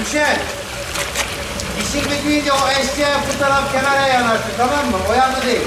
Düşer. İşin bitince o eşya bu taraf kenara yanaştı tamam mı? O yanı değil.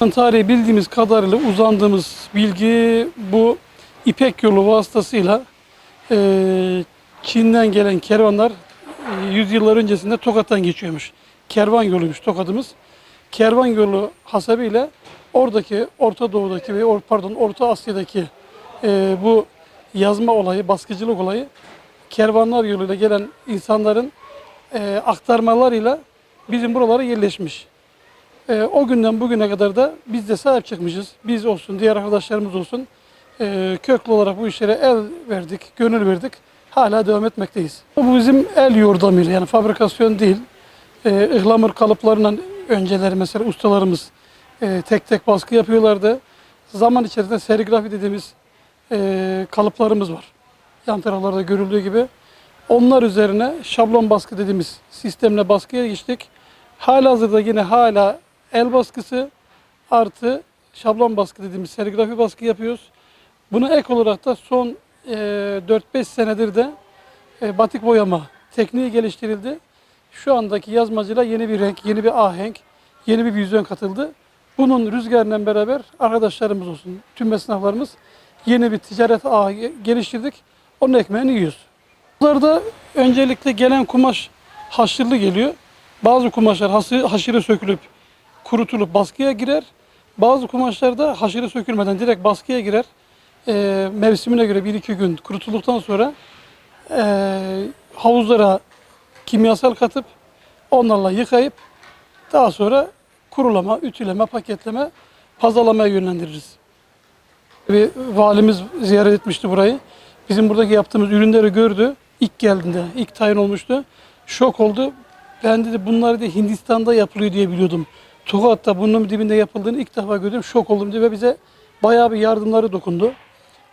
Tarihi bildiğimiz kadarıyla uzandığımız bilgi bu İpek yolu vasıtasıyla eee, Çin'den gelen kervanlar eee, yüzyıllar öncesinde Tokat'tan geçiyormuş. Kervan yoluymuş Tokat'ımız. Kervan yolu hasebiyle oradaki Orta Doğu'daki ve pardon Orta Asya'daki eee, bu yazma olayı, baskıcılık olayı kervanlar yoluyla gelen insanların eee, aktarmalarıyla bizim buralara yerleşmiş. Ee, o günden bugüne kadar da biz de sahip çıkmışız. Biz olsun, diğer arkadaşlarımız olsun. Ee, köklü olarak bu işlere el verdik, gönül verdik. Hala devam etmekteyiz. Bu bizim el yordamıyla yani fabrikasyon değil. Ee, ıhlamur kalıplarından önceleri mesela ustalarımız e, tek tek baskı yapıyorlardı. Zaman içerisinde serigrafi dediğimiz e, kalıplarımız var. Yan taraflarda görüldüğü gibi. Onlar üzerine şablon baskı dediğimiz sistemle baskıya geçtik. Halihazırda yine hala el baskısı artı şablon baskı dediğimiz serigrafi baskı yapıyoruz. Buna ek olarak da son e, 4-5 senedir de e, batik boyama tekniği geliştirildi. Şu andaki yazmacıyla yeni bir renk, yeni bir ahenk, yeni bir vizyon katıldı. Bunun rüzgarıyla beraber arkadaşlarımız olsun, tüm esnaflarımız yeni bir ticaret ağı geliştirdik. Onun ekmeğini yiyoruz. Bunlarda öncelikle gelen kumaş haşırlı geliyor. Bazı kumaşlar haşire sökülüp kurutulup baskıya girer. Bazı kumaşlar da haşire sökülmeden direkt baskıya girer. Ee, mevsimine göre 1-2 gün kurutulduktan sonra ee, havuzlara kimyasal katıp onlarla yıkayıp daha sonra kurulama, ütüleme, paketleme, pazarlamaya yönlendiririz. Bir valimiz ziyaret etmişti burayı. Bizim buradaki yaptığımız ürünleri gördü. İlk geldiğinde, ilk tayin olmuştu. Şok oldu. Ben dedi bunlar da Hindistan'da yapılıyor diye biliyordum. Tokat'ta bunun dibinde yapıldığını ilk defa gördüm. Şok oldum diye ve bize bayağı bir yardımları dokundu.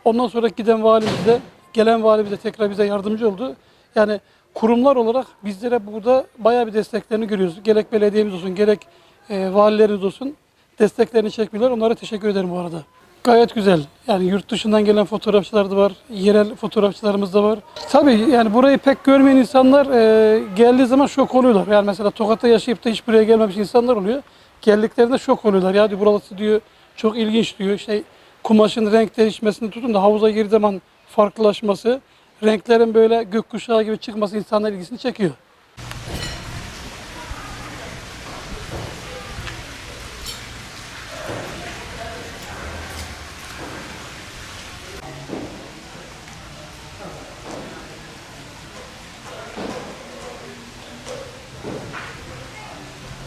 Ondan sonra giden valimiz de, gelen valimiz de tekrar bize yardımcı oldu. Yani kurumlar olarak bizlere burada bayağı bir desteklerini görüyoruz. Gerek belediyemiz olsun, gerek e, valilerimiz olsun desteklerini çekmiyorlar. Onlara teşekkür ederim bu arada. Gayet güzel. Yani yurt dışından gelen fotoğrafçılar da var. Yerel fotoğrafçılarımız da var. Tabii yani burayı pek görmeyen insanlar e, geldiği zaman şok oluyorlar. Yani mesela Tokat'ta yaşayıp da hiç buraya gelmemiş insanlar oluyor. Geldiklerinde şok oluyorlar. Ya diyor burası diyor çok ilginç diyor. İşte kumaşın renk değişmesini tutun da havuza girdiği zaman farklılaşması, renklerin böyle gökkuşağı gibi çıkması insanlar ilgisini çekiyor.